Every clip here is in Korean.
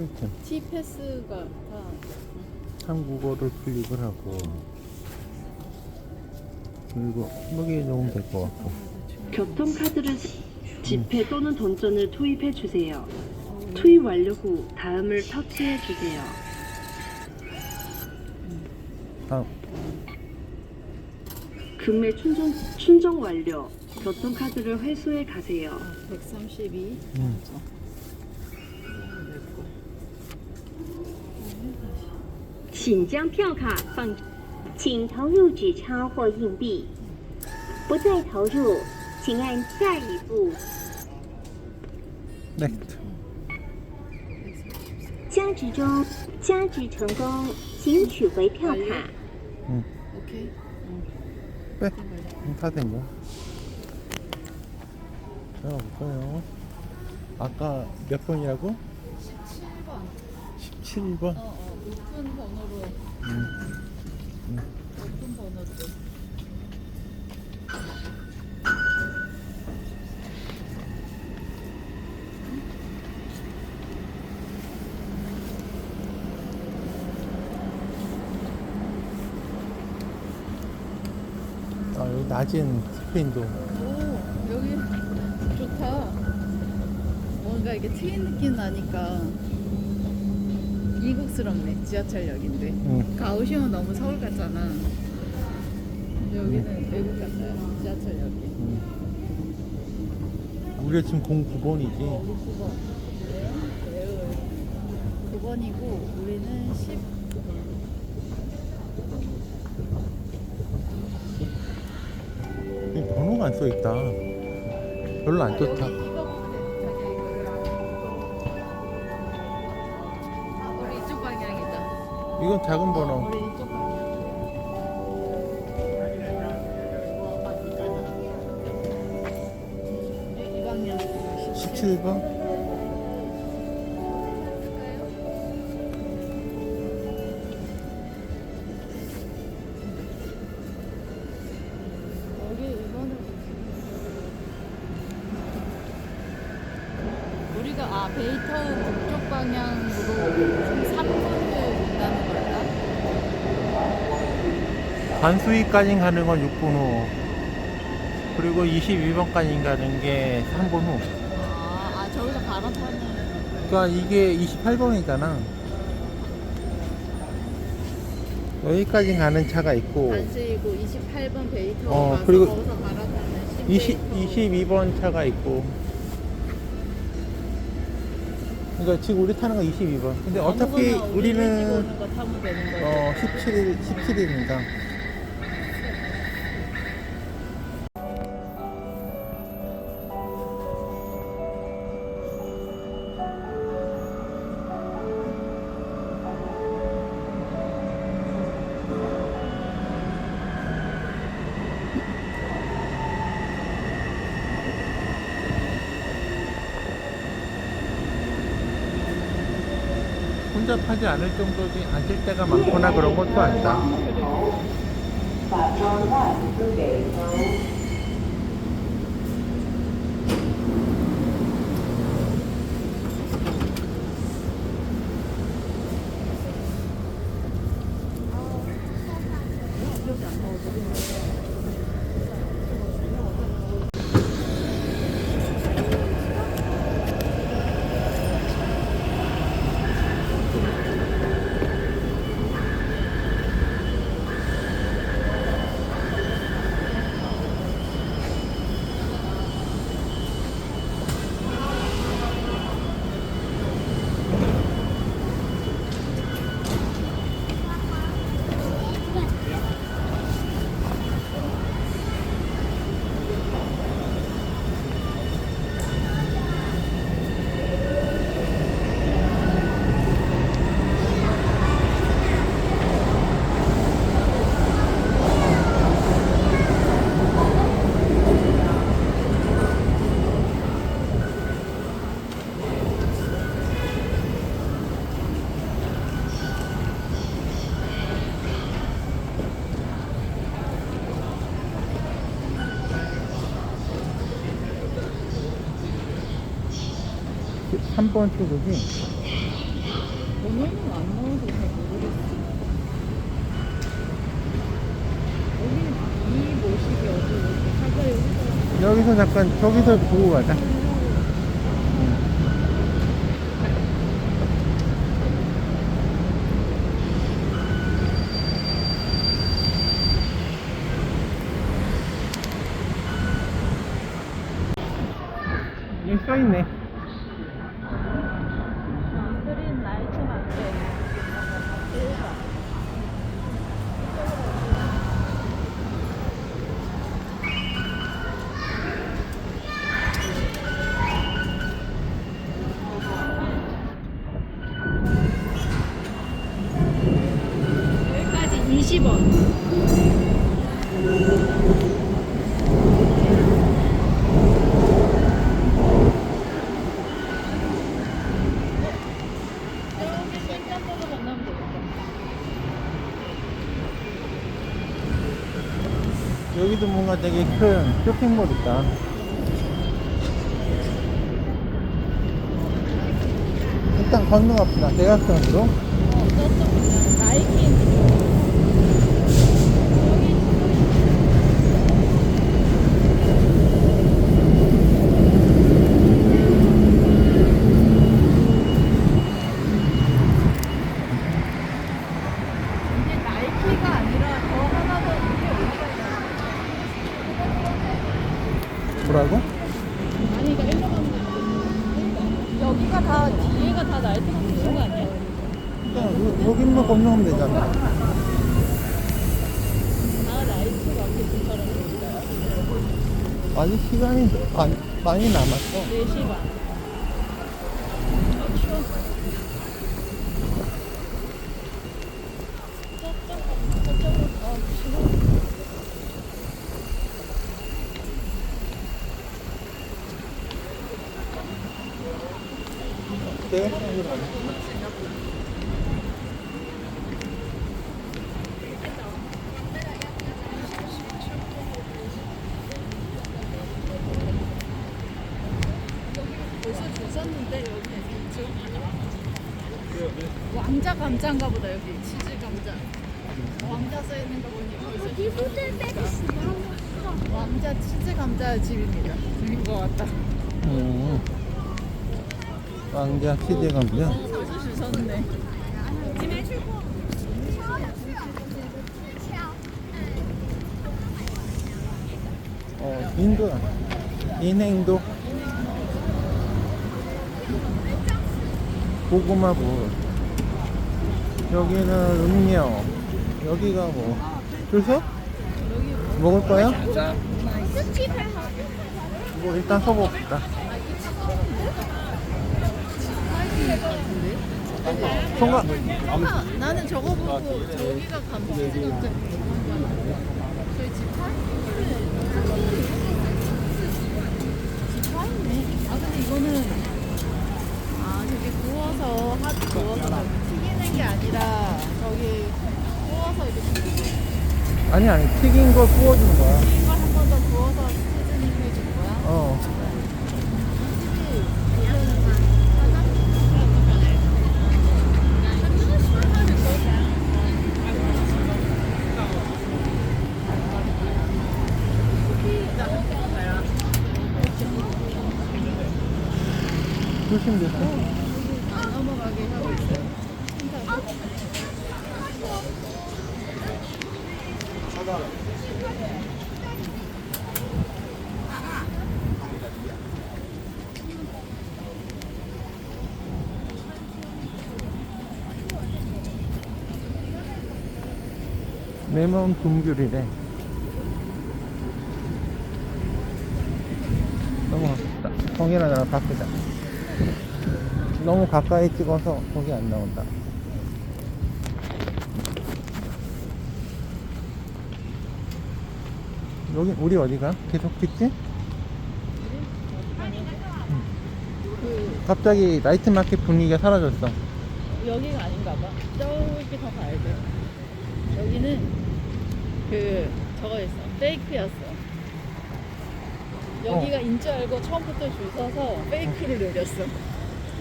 이렇게 T 패스가 다 한국어를 클릭을 하고 그리고 여기에 넣으면 될 것 같고 교통카드를 지폐 또는 돈전을 투입해 주세요. 투입 완료 후 다음을 터치해 주세요. 다음 금매 충전, 충전 완료. 교통카드를 회수해 가세요. 132. 음. 请将票卡放，请投入纸钞或硬币。不再投入，请按下一步。 넥스트 加值中，加值成功，请取回票卡。 응. 오케이. 응. 빼 응, 다 된 거야 자 볼까요 아까 몇 번이라고? 17번. 17번 어, 어. 높은 번호로. 음. 높은 번호로. 아 여기 낮은 스페인도 오, 여기 좋다. 뭔가 이게 트인 느낌 나니까 미국스럽네. 지하철역인데. 응. 가오슝은 너무 서울 같잖아. 여기는 외국 같아요. 지하철역이. 음. 우리가 지금 09번이지 9번. 9번이고 우리는 10. 여기 번호가 안 써 있다 별로 안 좋다 이건 작은 번호 우리 이쪽 방향. 이 방향. 17번 여기 이거는 우리가 아 베이터 북쪽 방향으로 3분을 온다는 걸까? 반수위까지 가는 건 6분 후. 그리고 22번까지 가는 게 3분 후. 아, 아 저기서 갈아타는. 그러니까 이게 28번이잖아. 여기까지 가는 차가 있고. 반스이고 28번 베이터 어, 가서 그리고 거기서 갈아타는 20, 10 22번 차가 있고. 그러니까 지금 우리 타는 거 22번. 근데 어차피 우리는. 어 17일 17일입니다 혼잡하지 않을 정도지 앉을 때가 많거나 그런 것도 아니다. 3번 쪽이지? 오늘은 안 나와서 잘 모르겠어. 여기는 이 모습이 어디 어디 사과에 여기서 잠깐 저기서 보고 가자. 되게 큰 쇼핑몰 있다. 일단 건너갑시다. 대각선으로. 어, 나이키 이게 나이키가 아니라 더 하나 더 이게 어디가 뭐라고? 아니 그러니까 일로 가면 돼. 여기가 다 뒤에가 다 나이키가 있는 거 아니야? 여- 여기만 건너면 되잖아. 아. 아직 시간이 반- 많이 남았어. 4시 반. 아, 추워. 저쪽, 저쪽으로, 아, 추워. 줄 지금. 왕자 감자인가 보다, 여기. 치즈 감자. 왕자 써 있는 거 보니 벌써 왕자 치즈 감자 집입니다. 집인 것 같다. 음. 왕자 줄 섰네. 어, 인도야. 인행도. 고구마 물. 여기는 음료. 여기가 뭐. 줄 서? 먹을 거야? 뭐 일단 서봅시다. 송가 아, 나는 저거 보고 저기가 감자 치즈 감자. 저희 지파? 지파 있네. 아 근데 이거는 아 저기 구워서 핫 구워서 튀기는 게 아니라 저기 구워서 이렇게 튀기는 아니 아니 튀긴 거 구워주는 거야. 걸 한 번 더 구워서 시즈닝 해준 거야. 어. 안 넘어가게 하고 있어요. 내 마음 둥귤이래. 넘어갑시다. 성이나 나랑 바꾸자. 너무 가까이 찍어서 거기 안 나온다. 여기 우리 어디가? 계속 찍지? 그 갑자기 나이트 마켓 분위기가 사라졌어. 여기가 아닌가 봐. 저기 더 가야 돼. 여기는 그 저거였어. 페이크였어. 여기가 인줄 알고 처음부터 줄 서서 페이크를 노렸어.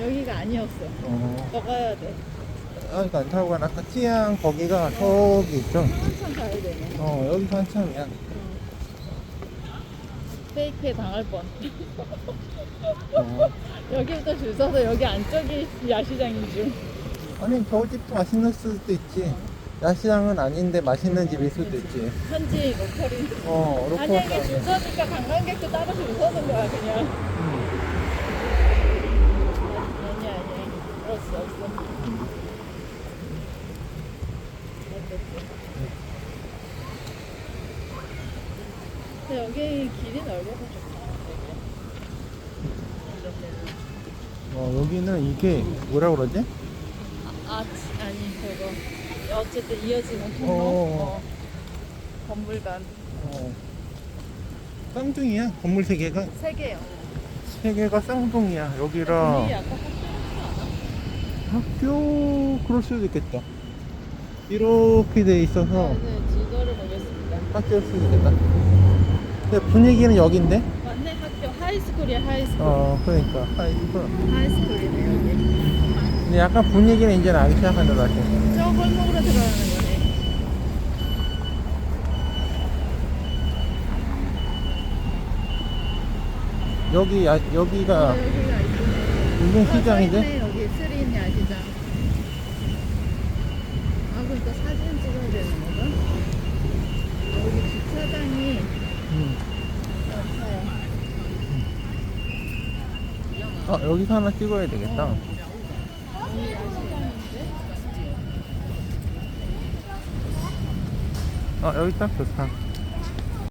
여기가 아니었어. 어. 더 가야 돼. 아, 그러니까 안 타고 간 아까 치안 거기가 저기 있죠. 한참 가야 되네. 어, 여기서 한참이야. 페이크에 당할 뻔. 어. 여기부터 줄 서서 여기 안쪽이 야시장인 줄. 아니 저 집도 맛있는 수도 있지. 야시장은 아닌데 맛있는 집일 수도 있지. 현지 로컬인. 어, 로컬 아니야 이게 사람. 줄 서니까 관광객도 따로 줄 서는 거야 그냥. 음. 아니야 아니야. 그럴 수 없어. 근데 여기 길이 넓어서 좋다. 이런 데는. 어, 여기는 이게 뭐라 그러지? 아, 치- 아니 그거 어쨌든 이어지는 통로 어. 어. 건물관 어. 쌍둥이야. 건물 세 개가 세 개요. 세 개가 쌍둥이야. 여기랑 약간 학교 그럴 수도 있겠다. 이렇게 돼 있어서 네, 지도를 보겠습니다. 학교일 수도 있겠다. 근데 분위기는 여긴데? 맞네 학교 하이스쿨이야 하이스쿨. 어, 그러니까. 아, 이거. 하이스쿨이네 여기. 근데 약간 분위기는 이제 나기 시작한다 다시. 들어가는 거네. 여기 야, 여기가 어, 여기가 있네. 어, 저 시장인데? 있네, 여기 스린 야시장. 아 그러니까 사진 찍어야 되는 건가? 아, 여기 주차장이 음. 아, 여기서 하나 찍어야 되겠다. 여기 야시장인데? 아, 여기 딱 좋다.